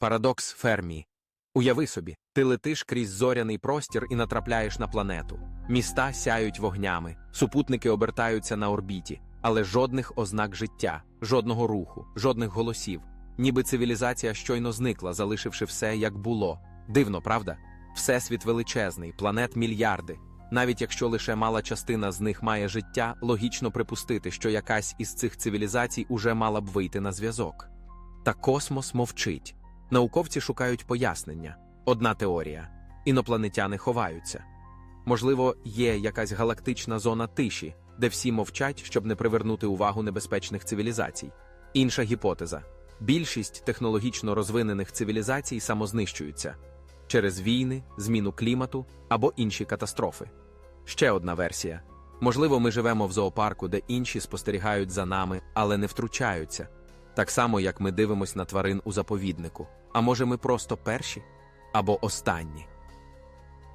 Парадокс Фермі. Уяви собі, ти летиш крізь зоряний простір і натрапляєш на планету. Міста сяють вогнями, супутники обертаються на орбіті, але жодних ознак життя, жодного руху, жодних голосів. Ніби цивілізація щойно зникла, залишивши все, як було. Дивно, правда? Всесвіт величезний, планет мільярди. Навіть якщо лише мала частина з них має життя, логічно припустити, що якась із цих цивілізацій уже мала б вийти на зв'язок. Та космос мовчить. Науковці шукають пояснення. Одна теорія інопланетяни ховаються. Можливо, є якась галактична зона тиші, де всі мовчать, щоб не привернути увагу небезпечних цивілізацій. Інша гіпотеза: більшість технологічно розвинених цивілізацій самознищуються через війни, зміну клімату або інші катастрофи. Ще одна версія. Можливо, ми живемо в зоопарку, де інші спостерігають за нами, але не втручаються. Так само, як ми дивимось на тварин у заповіднику. А може, ми просто перші або останні.